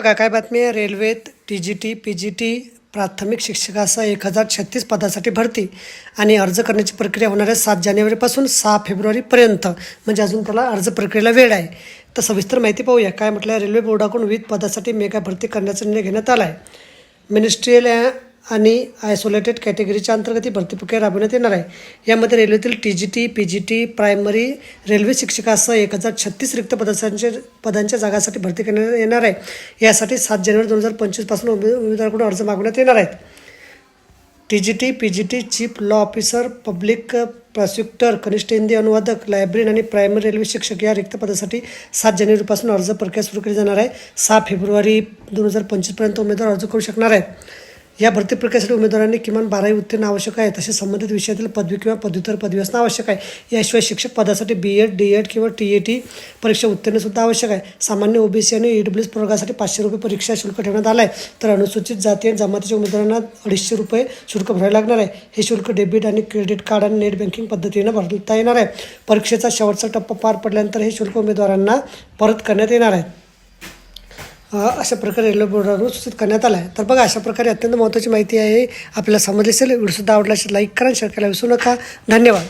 बघा काय बातमी आहे? रेल्वेत T G T P G T प्राथमिक शिक्षकासह एक हजार छत्तीस पदासाठी भरती आणि अर्ज करण्याची प्रक्रिया होणार आहे सात जानेवारीपासून सहा फेब्रुवारीपर्यंत. म्हणजे अजून त्याला अर्ज प्रक्रियेला वेळ आहे. तर सविस्तर माहिती पाहूया. काय म्हटलं रेल्वे बोर्डाकडून विविध पदासाठी मेगा भरती करण्याचा निर्णय घेण्यात आला आहे मिनिस्ट्रीयल आणि आयसोलेटेड कॅटेगरीच्या अंतर्गत ही भरती प्रक्रिया राबवण्यात येणार आहे. यामध्ये रेल्वेतील T G T P G T primary railway शिक्षकासह एक हजार छत्तीस रिक्त पदांच्या पदांच्या जागासाठी भरती करण्यात येणार आहे. यासाठी सात जानेवारी दोन हजार पंचवीसपासून उमे उमेदवाराकडून अर्ज मागवण्यात येणार आहेत. T G T P G T chief law officer public prosecutor कनिष्ठ हिंदी अनुवादक लायब्ररीन आणि प्रायमरी रेल्वे शिक्षक या रिक्त पदासाठी सात जानेवारीपासून अर्ज प्रक्रिया सुरू केली जाणार आहे. सहा फेब्रुवारी दोन हजार पंचवीसपर्यंत उमेदवार अर्ज करू शकणार आहेत. या भरती प्रक्रियेसाठी उमेदवारांनी किमान बारावी उत्तीर्ण आवश्यक आहे तसेच संबंधित विषयातील पदवी किंवा पदव्युत्तर पदवी असणं आवश्यक आहे. याशिवाय शिक्षक पदासाठी बी एड डी एड किंवा टी ए टी परीक्षा उत्तीर्णसुद्धा आवश्यक आहे. सामान्य ओबीसी आणि ई डब्ल्यू एस प्रवर्गासाठी पाचशे रुपये परीक्षा शुल्क ठेवण्यात आलं आहे तर अनुसूचित जाती आणि जमातीच्या उमेदवारांना अडीचशे रुपये शुल्क भरावे लागणार आहे. हे शुल्क डेबिट आणि क्रेडिट कार्ड आणि नेट बँकिंग पद्धतीनं भरता येणार आहे. परीक्षेचा शेवटचा टप्पा पार पडल्यानंतर हे शुल्क उमेदवारांना परत करण्यात येणार आहे. अशा प्रकारे रेल्वे बोर्डावरून सूचित करण्यात आला आहे तर बघा अशा प्रकारे अत्यंत महत्त्वाची माहिती आहे. आपल्याला समजली असेल व्हिडिओसुद्धा आवडला असेल लाईक करा शेअर करायला विसरू नका. धन्यवाद.